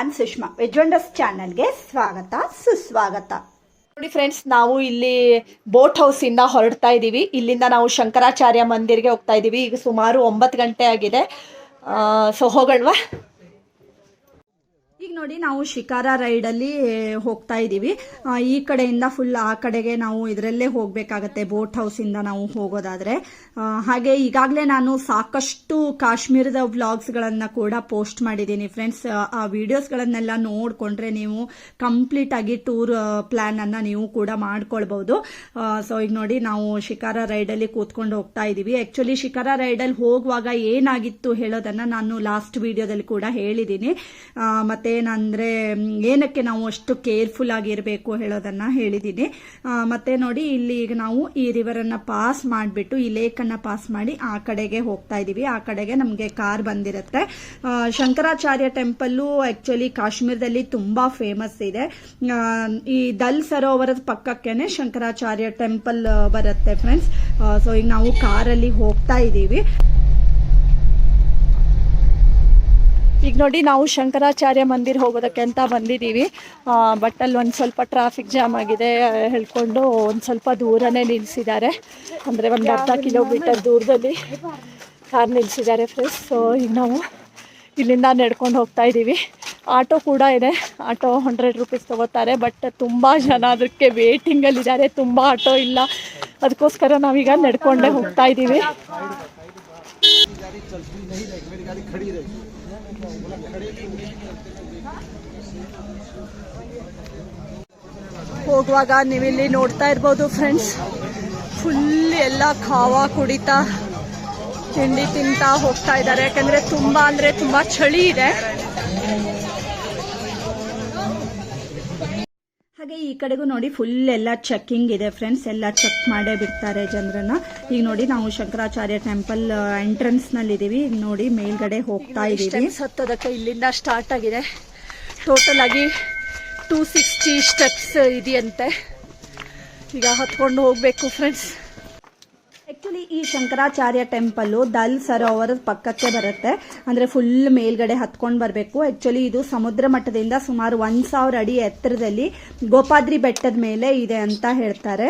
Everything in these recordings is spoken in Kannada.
ನಾನ್ ಸುಷ್ಮಾ ವೆಜ್ವಂಡರ್ಸ್ ಚಾನಲ್ಗೆ ಸ್ವಾಗತ, ಸುಸ್ವಾಗತ. ನೋಡಿ ಫ್ರೆಂಡ್ಸ್ ನಾವು ಇಲ್ಲಿ ಬೋಟ್ ಹೌಸ್ ಇಂದ ಹೊರಡ್ತಾ ಇದ್ದೀವಿ. ಇಲ್ಲಿಂದ ನಾವು ಶಂಕರಾಚಾರ್ಯ ಮಂದಿರ್ಗೆ ಹೋಗ್ತಾ ಇದ್ದೀವಿ. ಈಗ ಸುಮಾರು ಒಂಬತ್ತು ಗಂಟೆ ಆಗಿದೆ. ಸೊ ಹೋಗೋಣವಾ ಈಗ ನೋಡಿ ನಾವು ಶಿಕಾರ ರೈಡಲ್ಲಿ ಹೋಗ್ತಾ ಇದ್ದೀವಿ. ಈ ಕಡೆಯಿಂದ ಫುಲ್ ಆ ಕಡೆಗೆ ನಾವು ಇದರಲ್ಲೇ ಹೋಗಬೇಕಾಗತ್ತೆ ಬೋಟ್ ಹೌಸಿಂದ ನಾವು ಹೋಗೋದಾದ್ರೆ. ಹಾಗೆ ಈಗಾಗಲೇ ನಾನು ಸಾಕಷ್ಟು ಕಾಶ್ಮೀರದ ವ್ಲಾಗ್ಸ್ಗಳನ್ನು ಕೂಡ ಪೋಸ್ಟ್ ಮಾಡಿದ್ದೀನಿ. ಫ್ರೆಂಡ್ಸ್ ಆ ವಿಡಿಯೋಸ್ಗಳನ್ನೆಲ್ಲ ನೋಡಿಕೊಂಡ್ರೆ ನೀವು ಕಂಪ್ಲೀಟ್ ಆಗಿ ಟೂರ್ ಪ್ಲಾನ್ ಅನ್ನ ನೀವು ಕೂಡ ಮಾಡ್ಕೊಳ್ಬಹುದು. ಸೊ ಈಗ ನೋಡಿ ನಾವು ಶಿಕಾರ ರೈಡಲ್ಲಿ ಕೂತ್ಕೊಂಡು ಹೋಗ್ತಾ ಇದ್ದೀವಿ. ಆಕ್ಚುಲಿ ಶಿಕಾರ ರೈಡಲ್ಲಿ ಹೋಗುವಾಗ ಏನಾಗಿತ್ತು ಹೇಳೋದನ್ನ ನಾನು ಲಾಸ್ಟ್ ವಿಡಿಯೋದಲ್ಲಿ ಕೂಡ ಹೇಳಿದ್ದೀನಿ. ಆ, ಮ್, ಏನಕ್ಕೆ ನಾವು ಅಷ್ಟು ಕೇರ್ಫುಲ್ ಆಗಿರಬೇಕು ಹೇಳೋದನ್ನ ಹೇಳಿದ್ದೀನಿ ಮತ್ತೆ ನೋಡಿ ಇಲ್ಲಿ ಈಗ ನಾವು ಈ ರಿವರ್ ಅನ್ನ ಪಾಸ್ ಮಾಡಿಬಿಟ್ಟು ಈ ಲೇಕ್ ಅನ್ನ ಪಾಸ್ ಮಾಡಿ ಆ ಕಡೆಗೆ ಹೋಗ್ತಾ ಇದೀವಿ. ಆ ಕಡೆಗೆ ನಮಗೆ ಕಾರ್ ಬಂದಿರುತ್ತೆ. ಶಂಕರಾಚಾರ್ಯ ಟೆಂಪಲ್ಲು ಆಕ್ಚುಲಿ ಕಾಶ್ಮೀರದಲ್ಲಿ ತುಂಬಾ ಫೇಮಸ್ ಇದೆ. ಈ ದಲ್ ಸರೋವರದ ಪಕ್ಕಕ್ಕೇನೆ ಶಂಕರಾಚಾರ್ಯ ಟೆಂಪಲ್ ಬರುತ್ತೆ ಫ್ರೆಂಡ್ಸ್ ಸೊ ಈಗ ನಾವು ಕಾರಲ್ಲಿ ಹೋಗ್ತಾ ಇದ್ದೀವಿ ಈಗ ನೋಡಿ ನಾವು ಶಂಕರಾಚಾರ್ಯ ಮಂದಿರ ಹೋಗೋದಕ್ಕೆ ಅಂತ ಬಂದಿದ್ದೀವಿ ಬಟ್ ಅಲ್ಲಿ ಒಂದು ಸ್ವಲ್ಪ ಟ್ರಾಫಿಕ್ ಜಾಮ್ ಆಗಿದೆ ಹೇಳ್ಕೊಂಡು ಒಂದು ಸ್ವಲ್ಪ ದೂರನೇ ನಿಲ್ಲಿಸಿದ್ದಾರೆ ಅಂದರೆ ಒಂದು ಅರ್ಧ ಕಿಲೋಮೀಟರ್ ದೂರದಲ್ಲಿ ಕಾರ್ ನಿಲ್ಲಿಸಿದ್ದಾರೆ ಫ್ರೆಂಡ್ಸ್ ಸೊ ಈಗ ನಾವು ಇಲ್ಲಿಂದ ನಡ್ಕೊಂಡು ಹೋಗ್ತಾ ಇದ್ದೀವಿ ಆಟೋ ಕೂಡ ಇದೆ ಆಟೋ ಹಂಡ್ರೆಡ್ ರುಪೀಸ್ ತೊಗೋತಾರೆ ಬಟ್ ತುಂಬ ಜನ ಅದಕ್ಕೆ ವೇಟಿಂಗಲ್ಲಿದ್ದಾರೆ ತುಂಬ ಆಟೋ ಇಲ್ಲ ಅದಕ್ಕೋಸ್ಕರ ನಾವೀಗ ನಡ್ಕೊಂಡೇ ಹೋಗ್ತಾ ಇದ್ದೀವಿ ಹೋಗುವಾಗ ನೀವಿಲ್ಲಿ ನೋಡ್ತಾ ಇರ್ಬೋದು ಫ್ರೆಂಡ್ಸ್ ಫುಲ್ ಎಲ್ಲ ಖಾವ ಕುಡಿತಾ, ತಿಂಡಿ ತಿಂತಾ ಹೋಗ್ತಾ ಇದ್ದಾರೆ. ಯಾಕಂದ್ರೆ ತುಂಬಾ ಅಂದ್ರೆ ತುಂಬಾ ಚಳಿ ಇದೆ. ಹಾಗೆ ಈ ಕಡೆಗೂ ನೋಡಿ ಫುಲ್ ಎಲ್ಲ ಚೆಕ್ಕಿಂಗ್ ಇದೆ ಫ್ರೆಂಡ್ಸ್ ಎಲ್ಲ ಚೆಕ್ ಮಾಡೇ ಬಿಡ್ತಾರೆ ಜನರನ್ನ. ಈಗ ನೋಡಿ ನಾವು ಶಂಕರಾಚಾರ್ಯ ಟೆಂಪಲ್ ಎಂಟ್ರೆನ್ಸ್ನಲ್ಲಿ ಇದೀವಿ ಈಗ ನೋಡಿ ಮೇಲ್ಗಡೆ ಹೋಗ್ತಾ ಇದೀವಿ ಹತ್ತೋದಕ್ಕೆ ಇಲ್ಲಿಂದ ಸ್ಟಾರ್ಟ್ ಆಗಿದೆ. ಟೋಟಲ್ ಆಗಿ ಟೂ ಸಿಕ್ಸ್ಟಿ ಸ್ಟೆಪ್ಸ್ ಇದೆಯಂತೆ. ಈಗ ಹತ್ಕೊಂಡು ಹೋಗ್ಬೇಕು ಫ್ರೆಂಡ್ಸ್ ಆಕ್ಚುಲಿ ಈ ಶಂಕರಾಚಾರ್ಯ ಟೆಂಪಲ್ ದಲ್ ಸರೋವರ ಪಕ್ಕಕ್ಕೆ ಬರುತ್ತೆ. ಅಂದ್ರೆ ಫುಲ್ ಮೇಲ್ಗಡೆ ಹತ್ಕೊಂಡು ಬರಬೇಕು. ಆಕ್ಚುಲಿ ಇದು ಸಮುದ್ರ ಮಟ್ಟದಿಂದ ಸುಮಾರು ಒಂದ್ ಸಾವಿರ ಅಡಿ ಎತ್ತರದಲ್ಲಿ ಗೋಪಾದ್ರಿ ಬೆಟ್ಟದ ಮೇಲೆ ಇದೆ ಅಂತ ಹೇಳ್ತಾರೆ.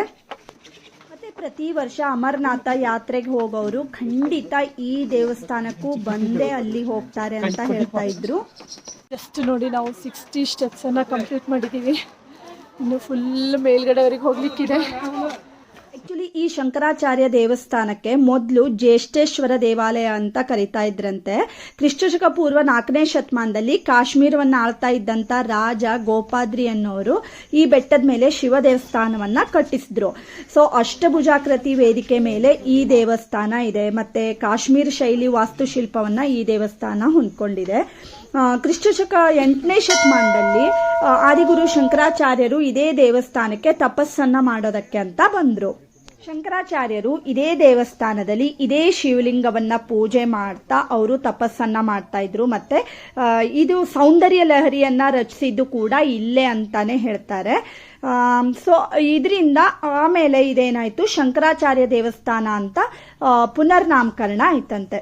ಮತ್ತೆ ಪ್ರತಿ ವರ್ಷ ಅಮರನಾಥ ಯಾತ್ರೆಗೆ ಹೋಗೋರು ಖಂಡಿತ ಈ ದೇವಸ್ಥಾನಕ್ಕೂ ಬಂದೇ ಅಲ್ಲಿ ಹೋಗ್ತಾರೆ ಅಂತ ಹೇಳ್ತಾ ಇದ್ರು. ಜಸ್ಟ್ ನೋಡಿ ನಾವು ಸಿಕ್ಸ್ಟಿ ಸ್ಟೆಪ್ಸ್ ಅನ್ನ ಕಂಪ್ಲೀಟ್ ಮಾಡಿದೀವಿ. ಇನ್ನು ಫುಲ್ ಮೇಲ್ಗಡೆವರೆಗೆ ಹೋಗ್ಲಿಕ್ಕಿದೆ. ಈ ಶಂಕರಾಚಾರ್ಯ ದೇವಸ್ಥಾನಕ್ಕೆ ಮೊದಲು ಜ್ಯೇಷ್ಠೇಶ್ವರ ದೇವಾಲಯ ಅಂತ ಕರಿತಾ ಇದ್ರಂತೆ. ಕ್ರಿಸ್ತಶಕ ಪೂರ್ವ ನಾಲ್ಕನೇ ಶತಮಾನದಲ್ಲಿ ಕಾಶ್ಮೀರವನ್ನ ಆಳ್ತಾ ಇದ್ದಂತ ರಾಜ ಗೋಪಾದ್ರಿ ಅನ್ನೋರು ಈ ಬೆಟ್ಟದ ಮೇಲೆ ಶಿವ ದೇವಸ್ಥಾನವನ್ನ ಕಟ್ಟಿಸಿದ್ರು. ಸೊ, ಅಷ್ಟಭುಜಾಕೃತಿ ವೇದಿಕೆ ಮೇಲೆ ಈ ದೇವಸ್ಥಾನ ಇದೆ. ಮತ್ತೆ ಕಾಶ್ಮೀರ ಶೈಲಿ ವಾಸ್ತುಶಿಲ್ಪವನ್ನ ಈ ದೇವಸ್ಥಾನ ಹೊಂದ್ಕೊಂಡಿದೆ. ಕ್ರಿಸ್ತಶಕ ಎಂಟನೇ ಶತಮಾನದಲ್ಲಿ ಆದಿಗುರು ಶಂಕರಾಚಾರ್ಯರು ಇದೇ ದೇವಸ್ಥಾನಕ್ಕೆ ತಪಸ್ಸನ್ನ ಮಾಡೋದಕ್ಕೆ ಅಂತ ಬಂದ್ರು. ಶಂಕರಾಚಾರ್ಯರು ಇದೇ ದೇವಸ್ಥಾನದಲ್ಲಿ ಇದೇ ಶಿವಲಿಂಗವನ್ನ ಪೂಜೆ ಮಾಡ್ತಾ ಅವರು ತಪಸ್ಸನ್ನ ಮಾಡ್ತಾ ಇದ್ರು. ಮತ್ತೆ ಇದು ಸೌಂದರ್ಯ ಲಹರಿಯನ್ನ ರಚಿಸಿದ್ದು ಕೂಡ ಇಲ್ಲೇ ಅಂತಾನೆ ಹೇಳ್ತಾರೆ. ಸೊ ಇದರಿಂದ ಆಮೇಲೆ ಇದೇನಾಯ್ತು? ಶಂಕರಾಚಾರ್ಯ ದೇವಸ್ಥಾನ ಅಂತ ಪುನರ್ನಾಮಕರಣ ಆಯ್ತಂತೆ.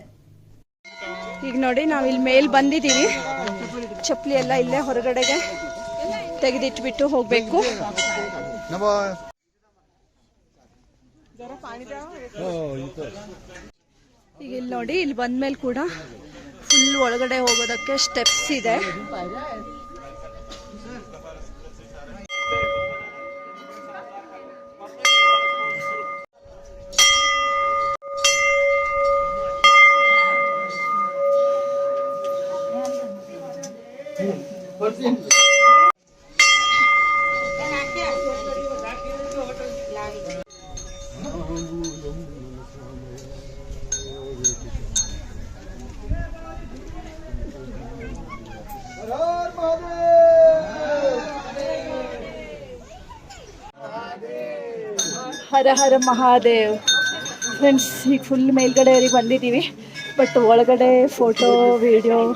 ಈಗ ನೋಡಿ ನಾವು ಇಲ್ಲಿ ಮೇಲ್ ಬಂದಿದ್ದೀವಿ ಚಪ್ಪಲಿ ಎಲ್ಲ ಇಲ್ಲೇ ಹೊರಗಡೆಗೆ ತೆಗೆದಿಟ್ಬಿಟ್ಟು ಹೋಗ್ಬೇಕು. ಈಗ ಇಲ್ಲಿ ನೋಡಿ ಇಲ್ಲಿ ಬಂದ್ಮೇಲೆ ಕೂಡ ಫುಲ್ ಒಳಗಡೆ ಹೋಗೋದಕ್ಕೆ ಸ್ಟೆಪ್ಸ್ ಇದೆ. ಹರ ಹರ ಮಹಾದೇವ್. ಫ್ರೆಂಡ್ಸ್ ಈಗ ಫುಲ್ ಮೇಲ್ಗಡೆವರೆಗೆ ಬಂದಿದ್ದೀವಿ. ಬಟ್ ಒಳಗಡೆ ಫೋಟೋ ವಿಡಿಯೋ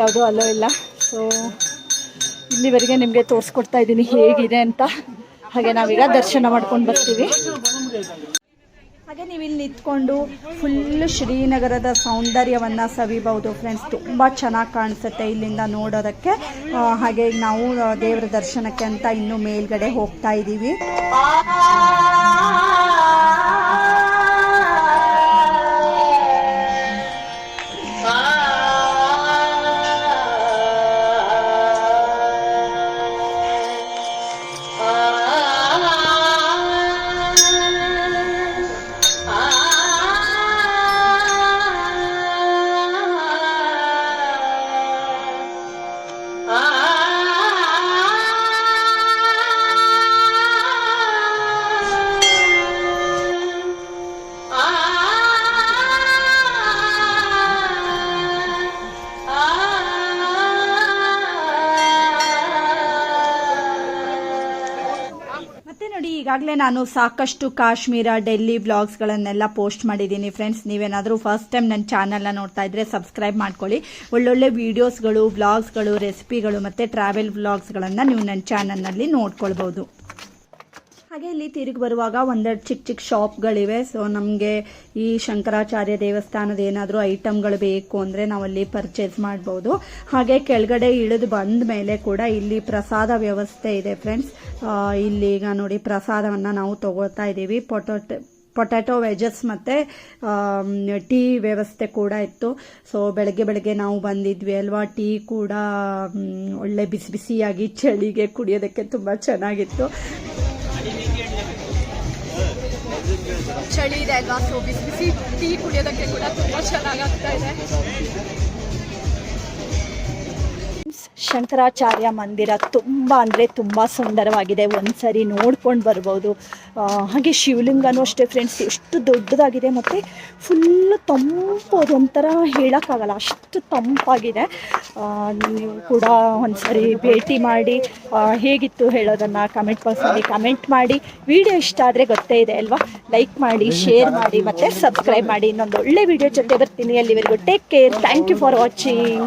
ಯಾವುದೂ ಅಲ್ಲೋ ಇಲ್ಲ. ಸೊ ಇಲ್ಲಿವರೆಗೆ ನಿಮಗೆ ತೋರಿಸ್ಕೊಡ್ತಾ ಇದ್ದೀನಿ ಹೇಗಿದೆ ಅಂತ. ಹಾಗೆ ನಾವೀಗ ದರ್ಶನ ಮಾಡ್ಕೊಂಡು ಬರ್ತೀವಿ. ಹಾಗೆ ನೀವು ಇಲ್ಲಿ ನಿಂತ್ಕೊಂಡು ಫುಲ್ ಶ್ರೀನಗರದ ಸೌಂದರ್ಯವನ್ನು ಸವಿಬಹುದು ಫ್ರೆಂಡ್ಸ್ ತುಂಬ ಚೆನ್ನಾಗಿ ಕಾಣಿಸುತ್ತೆ ಇಲ್ಲಿಂದ ನೋಡೋದಕ್ಕೆ. ಹಾಗೆ ನಾವು ದೇವರ ದರ್ಶನಕ್ಕೆ ಅಂತ ಇನ್ನು ಮೇಲ್ಗಡೆ ಹೋಗ್ತಾ ಇದ್ದೀವಿ ನೋಡಿ, ಈಗಾಗಲೇ ನಾನು ಸಾಕಷ್ಟು ಕಾಶ್ಮೀರ, ಡೆಲ್ಲಿ ಬ್ಲಾಗ್ಸ್ಗಳನ್ನೆಲ್ಲ ಪೋಸ್ಟ್ ಮಾಡಿದ್ದೀನಿ ಫ್ರೆಂಡ್ಸ್. ನೀವೇನಾದರೂ ಫಸ್ಟ್ ಟೈಮ್ ನನ್ನ ಚಾನಲ್ನ ನೋಡ್ತಾ ಇದ್ರೆ ಸಬ್ಸ್ಕ್ರೈಬ್ ಮಾಡ್ಕೊಳ್ಳಿ. ಒಳ್ಳೊಳ್ಳೆ ವೀಡಿಯೋಸ್ಗಳು ಬ್ಲಾಗ್ಸ್ಗಳು ರೆಸಿಪಿಗಳು ಮತ್ತು ಟ್ರಾವೆಲ್ ಬ್ಲಾಗ್ಸ್ಗಳನ್ನು ನೀವು ನನ್ನ ಚಾನಲ್ನಲ್ಲಿ ನೋಡ್ಕೊಳ್ಬೋದು. ಹಾಗೆ ಇಲ್ಲಿ ತಿರುಗಿ ಬರುವಾಗ ಒಂದೆರಡು ಚಿಕ್ಕ ಚಿಕ್ಕ ಶಾಪ್ಗಳಿವೆ. ಸೊ ನಮಗೆ ಈ ಶಂಕರಾಚಾರ್ಯ ದೇವಸ್ಥಾನದ ಏನಾದರೂ ಐಟಮ್ಗಳು ಬೇಕು ಅಂದರೆ ನಾವಲ್ಲಿ ಪರ್ಚೇಸ್ ಮಾಡ್ಬೋದು. ಹಾಗೆ ಕೆಳಗಡೆ ಇಳಿದು ಬಂದ ಮೇಲೆ ಕೂಡ ಇಲ್ಲಿ ಪ್ರಸಾದ ವ್ಯವಸ್ಥೆ ಇದೆ ಫ್ರೆಂಡ್ಸ್. ಇಲ್ಲಿ ಈಗ ನೋಡಿ ಪ್ರಸಾದವನ್ನು ನಾವು ತಗೊಳ್ತಾ ಇದ್ದೀವಿ. ಪೊಟೊಟೊ ಪೊಟ್ಯಾಟೊ ವೆಜಸ್ ಮತ್ತು ಟೀ ವ್ಯವಸ್ಥೆ ಕೂಡ ಇತ್ತು. ಸೊ ಬೆಳಗ್ಗೆ ಬೆಳಗ್ಗೆ ನಾವು ಬಂದಿದ್ವಿ ಅಲ್ವಾ? ಟೀ ಕೂಡ ಒಳ್ಳೆ ಬಿಸಿ ಬಿಸಿಯಾಗಿ ಚಳಿಗೆ ಕುಡಿಯೋದಕ್ಕೆ ತುಂಬ ಚೆನ್ನಾಗಿತ್ತು. ಚಳಿ ಇದೆ ಅಲ್ವಾ? ಸೊ ಬಿಸಿ ಬಿಸಿ ಟೀ ಕುಡಿಯೋದಕ್ಕೆ ಕೂಡ ತುಂಬ ಚೆನ್ನಾಗಾಗ್ತಾ ಇದೆ. ಶಂಕರಾಚಾರ್ಯ ಮಂದಿರ ತುಂಬ ಅಂದರೆ ತುಂಬ ಸುಂದರವಾಗಿದೆ. ಒಂದ್ಸರಿ ನೋಡ್ಕೊಂಡು ಬರ್ಬೋದು. ಹಾಗೆ ಶಿವಲಿಂಗನೂ ಅಷ್ಟೇ ಫ್ರೆಂಡ್ಸ್ ಎಷ್ಟು ದೊಡ್ಡದಾಗಿದೆ ಮತ್ತು ಫುಲ್ಲು ತಂಪು ಅದೊಂಥರ ಹೇಳೋಕ್ಕಾಗಲ್ಲ, ಅಷ್ಟು ತಂಪಾಗಿದೆ. ನೀವು ಕೂಡ ಒಂದ್ಸರಿ ಭೇಟಿ ಮಾಡಿ ಹೇಗಿತ್ತು ಹೇಳೋದನ್ನು ಕಮೆಂಟ್ ಬಾಕ್ಸಲ್ಲಿ ಕಮೆಂಟ್ ಮಾಡಿ. ವಿಡಿಯೋ ಇಷ್ಟ ಆದರೆ ಗೊತ್ತೇ ಇದೆ ಅಲ್ವಾ? ಲೈಕ್ ಮಾಡಿ ಶೇರ್ ಮಾಡಿ ಮತ್ತು ಸಬ್ಸ್ಕ್ರೈಬ್ ಮಾಡಿ. ಇನ್ನೊಂದು ಒಳ್ಳೆ ವಿಡಿಯೋ ಜೊತೆ ಬರ್ತೀನಿ ಅಲ್ಲಿವರೆಗೂ. Take care thank you for watching